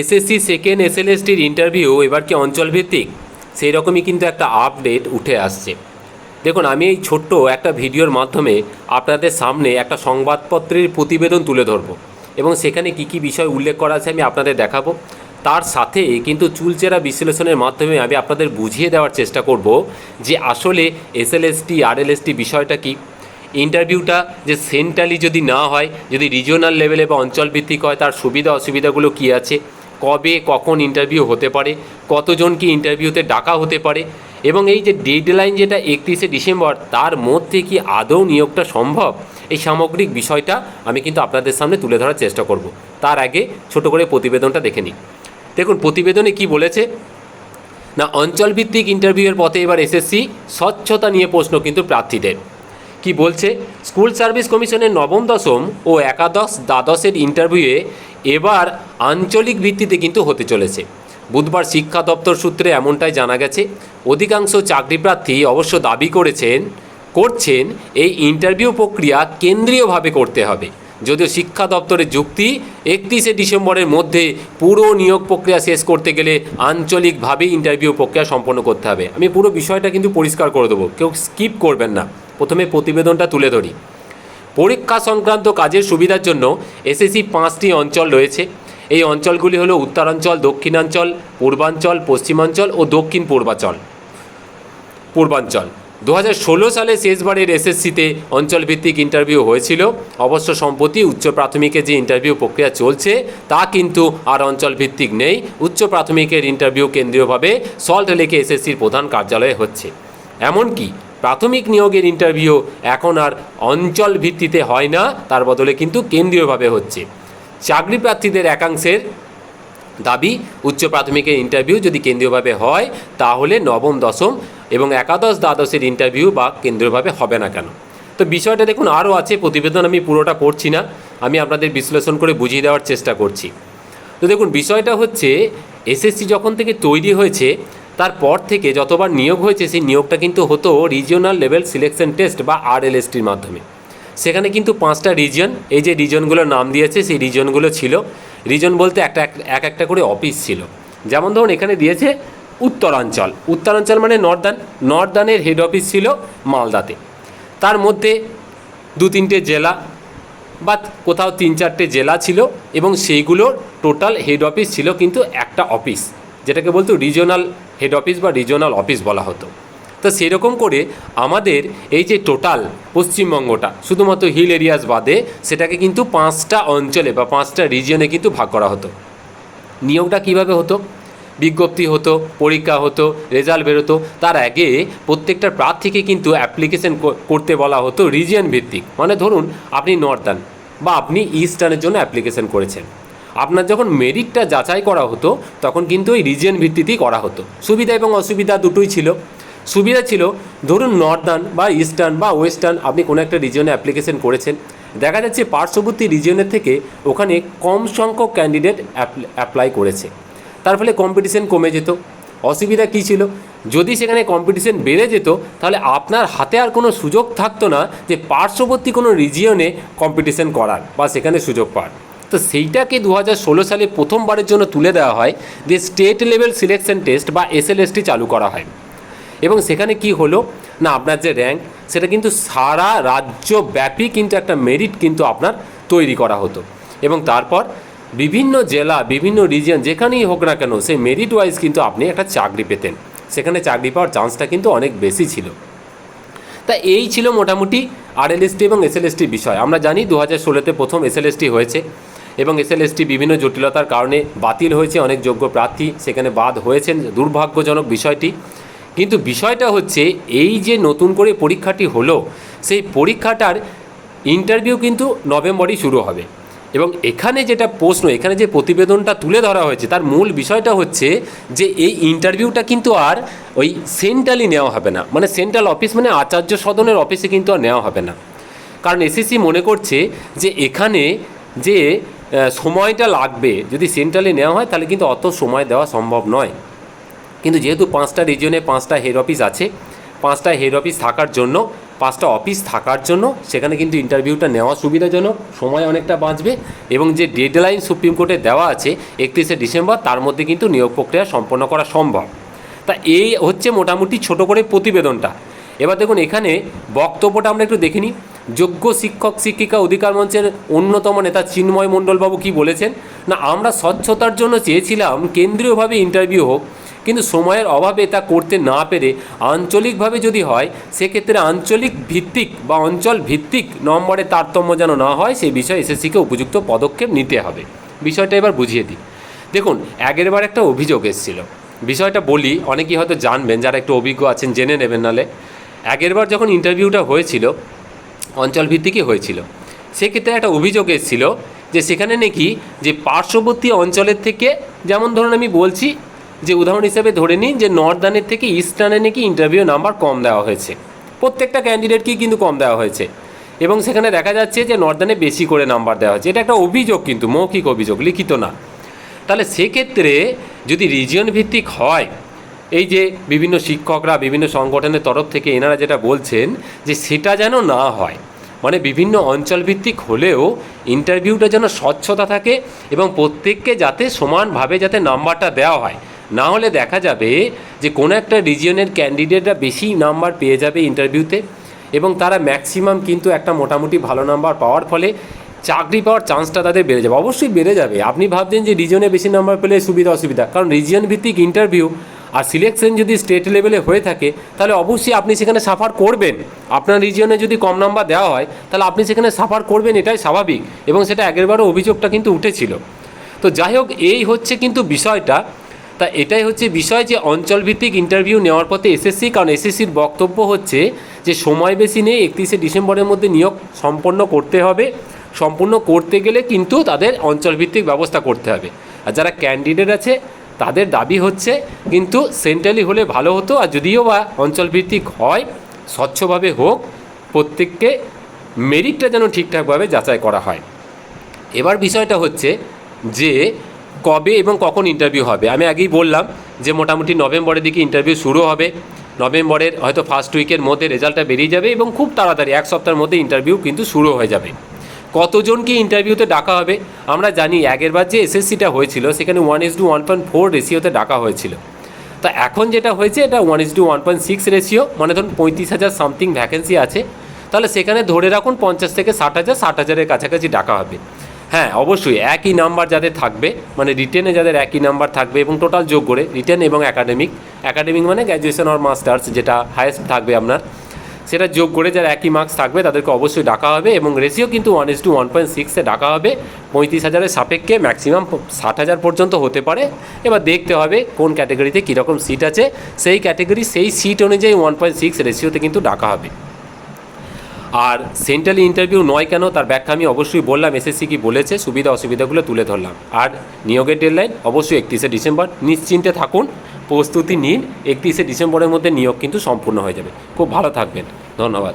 SSC second এসএলএসটির interview এবার কি অঞ্চলভিত্তিক? সেই রকমই কিন্তু একটা আপডেট উঠে আসছে। দেখুন, আমি এই ছোট্ট একটা ভিডিওর মাধ্যমে আপনাদের সামনে একটা সংবাদপত্রের প্রতিবেদন তুলে ধরব এবং সেখানে কি কি বিষয় উল্লেখ করা আছে আমি আপনাদের দেখাবো। তার সাথে কিন্তু চুলচেরা বিশ্লেষণের মাধ্যমে আমি আপনাদের বুঝিয়ে দেওয়ার চেষ্টা করব যে আসলে এসএলএসটি আরএলএসটি বিষয়টা কি। ইন্টারভিউটা যে সেন্ট্রালি যদি না হয়, যদি রিজিওনাল লেভেলে বা অঞ্চলভিত্তিক হয়, তার সুবিধা অসুবিধাগুলো কী আছে? কবে, কখন ইন্টারভিউ হতে পারে কতজন কি ইন্টারভিউতে ডাকা হতে পারে এবং এই যে ডেডলাইন যেটা একত্রিশে ডিসেম্বর, তার মধ্যে কি আদৌ নিয়োগটা সম্ভব? এই সামগ্রিক বিষয়টা আমি কিন্তু আপনাদের সামনে তুলে ধরার চেষ্টা করব। তার আগে ছোট করে প্রতিবেদনটা দেখে নিই। দেখুন, প্রতিবেদনে কি বলেছে? না, অঞ্চলভিত্তিক ইন্টারভিউয়ের পথে এবার এসএসসি, স্বচ্ছতা নিয়ে প্রশ্ন কিন্তু প্রার্থীদের। কি বলছে? স্কুল সার্ভিস কমিশনের নবম, দশম ও একাদশ, দ্বাদশের ইন্টারভিউয়ে এবার আঞ্চলিক ভিত্তিতে কিন্তু হতে চলেছে। বুধবার শিক্ষা দপ্তর সূত্রে এমনটাই জানা গেছে। অধিকাংশ চাকরি প্রার্থী অবশ্য দাবি করেছেন, করছেন, এই ইন্টারভিউ প্রক্রিয়া কেন্দ্রীয়ভাবে করতে হবে। যদিও শিক্ষা দপ্তরের যুক্তি, একত্রিশে ডিসেম্বরের মধ্যে পুরো নিয়োগ প্রক্রিয়া শেষ করতে গেলে আঞ্চলিকভাবে ইন্টারভিউ প্রক্রিয়া সম্পন্ন করতে হবে। আমি পুরো বিষয়টা কিন্তু পরিষ্কার করে দেবো। কেউ স্কিপ করবেন না। প্রথমে প্রতিবেদনটা তুলে ধরি। পরীক্ষা সংক্রান্ত কাজের সুবিধার জন্য এসএসসি পাঁচটি অঞ্চল রয়েছে। এই অঞ্চলগুলি হলো উত্তরাঞ্চল, দক্ষিণাঞ্চল, পূর্বাঞ্চল, পশ্চিমাঞ্চল ও দক্ষিণ পূর্বাঞ্চল। পূর্বাঞ্চল। দু সালে শেষবারের এসএসসিতে অঞ্চলভিত্তিক ইন্টারভিউ হয়েছিল। অবশ্য সম্প্রতি উচ্চ প্রাথমিকে যে ইন্টারভিউ প্রক্রিয়া চলছে, তা কিন্তু আর অঞ্চলভিত্তিক নেই। উচ্চ প্রাথমিকের ইন্টারভিউ কেন্দ্রীয়ভাবে সল্ট লেকে এসএসসির প্রধান কার্যালয়ে হচ্ছে। এমনকি প্রাথমিক নিয়োগের ইন্টারভিউ এখন আর অঞ্চল ভিত্তিতে হয় না, তার বদলে কিন্তু কেন্দ্রীয়ভাবে হচ্ছে। চাকরি প্রার্থীদের একাংশের দাবি, উচ্চ প্রাথমিকের ইন্টারভিউ যদি কেন্দ্রীয়ভাবে হয়, তাহলে নবম, দশম এবং একাদশ, দ্বাদশের ইন্টারভিউ বা কেন্দ্রীয়ভাবে হবে না কেন? তো বিষয়টা দেখুন, আরও আছে, প্রতিবেদন আমি পুরোটা পড়ছি না, আমি আপনাদের বিশ্লেষণ করে বুঝিয়ে দেওয়ার চেষ্টা করছি। তো দেখুন, বিষয়টা হচ্ছে, এসএসসি যখন থেকে তৈরি হয়েছে তারপর থেকে যতবার নিয়োগ হয়েছে, সেই নিয়োগটা কিন্তু হতো রিজিওনাল লেভেল সিলেকশন টেস্ট বা আরএলএসটির মাধ্যমে। সেখানে কিন্তু পাঁচটা রিজন এই যে রিজনগুলোর নাম দিয়েছে, সেই রিজনগুলো ছিল। রিজন বলতে একটা, এক- এক একটা করে অফিস ছিল। যেমন ধরুন, এখানে দিয়েছে উত্তরাঞ্চল। উত্তরাঞ্চল মানে নর্দার্ন। নর্দার্নের হেড অফিস ছিল মালদাতে। তার মধ্যে দু তিনটে জেলা বা কোথাও তিন চারটে জেলা ছিল এবং সেইগুলোর টোটাল হেড অফিস ছিল কিন্তু একটা অফিস যেটাকে বলতো রিজিওনাল হেড অফিস বা রিজিওনাল অফিস বলা হতো। তো সেরকম করে আমাদের এই যে টোটাল পশ্চিমবঙ্গটা, শুধুমাত্র হিল এরিয়াস বাদে সেটাকে কিন্তু পাঁচটা অঞ্চলে বা পাঁচটা রিজিয়নে কিন্তু ভাগ করা হতো। নিয়োগটা কীভাবে হতো? বিজ্ঞপ্তি হতো, পরীক্ষা হতো রেজাল্ট বেরোতো। তার আগে প্রত্যেকটা প্রার্থীকে কিন্তু অ্যাপ্লিকেশন করতে বলা হতো রিজিয়ন ভিত্তিক। মানে ধরুন, আপনি নর্দার্ন বা আপনি ইস্টার্নের জন্য অ্যাপ্লিকেশন করেছেন। আপনার যখন মেরিটটা যাচাই করা হতো, তখন কিন্তু ওই রিজিয়ন ভিত্তিতেই করা হতো। সুবিধা এবং অসুবিধা দুটোই ছিল। সুবিধা ছিল, ধরুন নর্দার্ন বা ইস্টার্ন বা ওয়েস্টার্ন আপনি কোনো একটা রিজিয়নে অ্যাপ্লিকেশন করেছেন। দেখা যাচ্ছে পার্শ্ববর্তী রিজিয়নের থেকে ওখানে কম সংখ্যক ক্যান্ডিডেট অ্যাপ্লাই করেছে। তার ফলে কম্পিটিশন কমে যেত। অসুবিধা কী ছিল? যদি সেখানে কম্পিটিশন বেড়ে যেত, তাহলে আপনার হাতে আর কোনো সুযোগ থাকতো না যে পার্শ্ববর্তী কোনো রিজিয়নে কম্পিটিশন করার বা সেখানে সুযোগ পাওয়ার। তো সেইটাকে দু হাজার ষোলো সালে প্রথমবারের জন্য তুলে দেওয়া হয় যে স্টেট লেভেল সিলেকশন টেস্ট বা এসএলএসটি চালু করা হয়। এবং সেখানে কি হলো? না, আপনার যে র্যাঙ্ক, সেটা কিন্তু সারা রাজ্যব্যাপী কিন্তু একটা মেরিট কিন্তু আপনার তৈরি করা হতো। এবং তারপর বিভিন্ন জেলা, বিভিন্ন রিজিয়ন যেখানেই হোক না কেন, সেই মেরিট ওয়াইজ কিন্তু আপনি একটা চাকরি পেতেন। সেখানে চাকরি পাওয়ার চান্সটা কিন্তু অনেক বেশি ছিল। তা এই ছিল মোটামুটি আরএলএসটি এবং এসএলএসটি বিষয়। আমরা জানি দু হাজার ষোলোতে প্রথম এসএলএসটি হয়েছে। এবং এসএলএসটি বিভিন্ন জটিলতার কারণে বাতিল হয়েছে অনেক যোগ্য প্রার্থী। সেখানে বাদ হয়েছেন দুর্ভাগ্যজনক বিষয়টি। কিন্তু বিষয়টা হচ্ছে, এই যে নতুন করে পরীক্ষাটি হলো, সেই পরীক্ষাটার ইন্টারভিউ কিন্তু নভেম্বরই শুরু হবে। এবং এখানে যেটা প্রশ্ন, এখানে যে প্রতিবেদনটা তুলে ধরা হয়েছে, তার মূল বিষয়টা হচ্ছে যে, এই ইন্টারভিউটা কিন্তু আর ওই সেন্ট্রালি নেওয়া হবে না। মানে সেন্ট্রাল অফিস মানে আচার্য সদনের অফিসে কিন্তু আর নেওয়া হবে না। কারণ এসএসসি মনে করছে যে, এখানে যে সময়টা লাগবে। যদি সেন্ট্রালে নেওয়া হয়, তাহলে কিন্তু অত সময় দেওয়া সম্ভব নয়। কিন্তু যেহেতু পাঁচটা রিজনে পাঁচটা হেড অফিস আছে, পাঁচটা হেড অফিস থাকার জন্য, পাঁচটা অফিস থাকার জন্য, সেখানে কিন্তু ইন্টারভিউটা নেওয়া সুবিধাজনক, সময় অনেকটা বাঁচবে এবং যে ডেডলাইন সুপ্রিম কোর্টে দেওয়া আছে, একত্রিশে ডিসেম্বর, তার মধ্যে কিন্তু নিয়োগ প্রক্রিয়া সম্পন্ন করা সম্ভব। তা এই হচ্ছে মোটামুটি ছোট করে প্রতিবেদনটা। এবার দেখুন, এখানে বক্তব্যটা আমরা একটু দেখিনি যোগ্য শিক্ষক, শিক্ষিকা অধিকার মঞ্চের অন্যতম নেতা চিন্ময় মণ্ডলবাবু কি বলেছেন? না, আমরা স্বচ্ছতার জন্য চেয়েছিলাম কেন্দ্রীয়ভাবে ইন্টারভিউ হোক, কিন্তু সময়ের অভাবে তা করতে না পেরে আঞ্চলিকভাবে যদি হয়, সেক্ষেত্রে আঞ্চলিক ভিত্তিক বা অঞ্চল ভিত্তিক নম্বরে তারতম্য যেন না হয়, সেই বিষয়ে এসএসসিকে উপযুক্ত পদক্ষেপ নিতে হবে। বিষয়টা এবার বুঝিয়ে দিই। দেখুন আগেরবার একটা অভিযোগ এসেছিল। বিষয়টা বলি, অনেকেই হয়তো জানবেন, যারা একটু অভিজ্ঞ আছেন, জেনে নেবেন নালে। আগেরবার যখন ইন্টারভিউটা হয়েছিল অঞ্চল ভিত্তিকই হয়েছিল। সেক্ষেত্রে একটা অভিযোগ এসেছিল যে সেখানে নাকি যে পার্শ্ববর্তী অঞ্চলের থেকে, যেমন ধরুন আমি বলছি, যে উদাহরণ হিসেবে ধরে নিন যে নর্দার্নের থেকে ইস্টার্নে নাকি ইন্টারভিউ নাম্বার কম দেওয়া হয়েছে। প্রত্যেকটা ক্যান্ডিডেটকেই কিন্তু কম দেওয়া হয়েছে। এবং সেখানে দেখা যাচ্ছে যে নর্দানে বেশি করে নাম্বার দেওয়া হয়েছে। এটা একটা অভিযোগ কিন্তু, মৌখিক অভিযোগ, লিখিত না। তাহলে সেক্ষেত্রে যদি রিজিয়ন ভিত্তিক হয় এই যে বিভিন্ন শিক্ষকরা, বিভিন্ন সংগঠনের তরফ থেকে এনারা যেটা বলছেন যে সেটা যেন না হয় মানে বিভিন্ন অঞ্চলভিত্তিক হলেও ইন্টারভিউটা যেন স্বচ্ছতা থাকে এবং প্রত্যেককে যাতে সমানভাবে যাতে নাম্বারটা দেওয়া হয়। না হলে দেখা যাবে যে কোনো একটা রিজিয়নের ক্যান্ডিডেটরা বেশি নাম্বার পেয়ে যাবে ইন্টারভিউতে এবং তারা ম্যাক্সিমাম কিন্তু একটা মোটামুটি ভালো নাম্বার পাওয়ার ফলে চাকরি পাওয়ার চান্সটা তাদের বেড়ে যাবে। অবশ্যই বেড়ে যাবে। আপনি ভাবছেন যে রিজনে বেশি নাম্বার পেলে সুবিধা অসুবিধা কারণ রিজিয়ন ভিত্তিক ইন্টারভিউ আর সিলেকশন যদি স্টেট লেভেলে হয়ে থাকে, তাহলে অবশ্যই আপনি সেখানে সাফার করবেন। আপনার রিজিয়নে যদি কম নাম্বার দেওয়া হয়, তাহলে আপনি সেখানে সাফার করবেন, এটাই স্বাভাবিক এবং সেটা আগেরবারও অভিযোগটা কিন্তু উঠেছিল। তো যাই হোক, এই হচ্ছে কিন্তু বিষয়টা। তা এটাই হচ্ছে বিষয় যে অঞ্চলভিত্তিক ইন্টারভিউ নেওয়ার পথে এসএসসি কারণ এসএসসির বক্তব্য হচ্ছে যে সময় বেশি নেই, একত্রিশে ডিসেম্বরের মধ্যে নিয়োগ সম্পন্ন করতে হবে। সম্পূর্ণ করতে গেলে কিন্তু তাদের অঞ্চলভিত্তিক ব্যবস্থা করতে হবে। আর যারা ক্যান্ডিডেট আছে তাদের দাবি হচ্ছে কিন্তু সেন্ট্রালি হলে ভালো হতো আর যদিও বা অঞ্চলভিত্তিক হয়, স্বচ্ছভাবে হোক, প্রত্যেককে মেরিটটা যেন ঠিকঠাকভাবে যাচাই করা হয়। এবার বিষয়টা হচ্ছে যে কবে এবং কখন ইন্টারভিউ হবে? আমি আগেই বললাম যে মোটামুটি নভেম্বরের দিকে ইন্টারভিউ শুরু হবে। নভেম্বরের হয়তো ফার্স্ট উইকের মধ্যে রেজাল্টটা বেরিয়ে যাবে এবং খুব তাড়াতাড়ি এক সপ্তাহের মধ্যে ইন্টারভিউ কিন্তু শুরু হয়ে যাবে। কতজনকে ইন্টারভিউতে ডাকা হবে? আমরা জানি আগেরবার যে এসএসসিটা হয়েছিল, সেখানে one is two one point four রেশিওতে ডাকা হয়েছিল। তা এখন যেটা হয়েছে, এটা one is two one point six ratio মানে ধরুন পঁয়ত্রিশ হাজার সামথিং ভ্যাকেন্সি আছে। তাহলে সেখানে ধরে রাখুন পঞ্চাশ থেকে ষাট হাজার, ষাট হাজারের কাছাকাছি ডাকা হবে। হ্যাঁ অবশ্যই একই নাম্বার যাদের থাকবে মানে রিটেনে যাদের একই নাম্বার থাকবে এবং টোটাল যোগ করে রিটেন এবং একাডেমিক একাডেমিক মানে গ্র্যাজুয়েশন আর মাস্টার্স যেটা হায়েস্ট থাকবে আপনার। সেটা যোগ করে যারা একই মার্কস থাকবে, তাদেরকে অবশ্যই ডাকা হবে এবং রেশিও কিন্তু one is two one point সিক্সে ডাকা হবে। পঁয়ত্রিশ হাজারের সাপেক্ষে ম্যাক্সিমাম ষাট হাজার পর্যন্ত হতে পারে। এবার দেখতে হবে কোন ক্যাটেগরিতে কীরকম সিট আছে। সেই ক্যাটেগরি সেই সিট অনুযায়ী ওয়ান পয়েন্ট সিক্স রেশিওতে কিন্তু ডাকা হবে। আর সেন্ট্রাল ইন্টারভিউ নয় কেন, তার ব্যাখ্যা আমি অবশ্যই বললাম এসএসসি কি বলেছে সুবিধা অসুবিধাগুলো তুলে ধরলাম। আর নিয়োগের ডেডলাইন অবশ্যই একত্রিশে ডিসেম্বর। নিশ্চিন্তে থাকুন। প্রস্তুতি নিন একত্রিশে ডিসেম্বরের মধ্যে নিয়োগ কিন্তু সম্পূর্ণ হয়ে যাবে। খুব ভালো থাকবেন। ধন্যবাদ।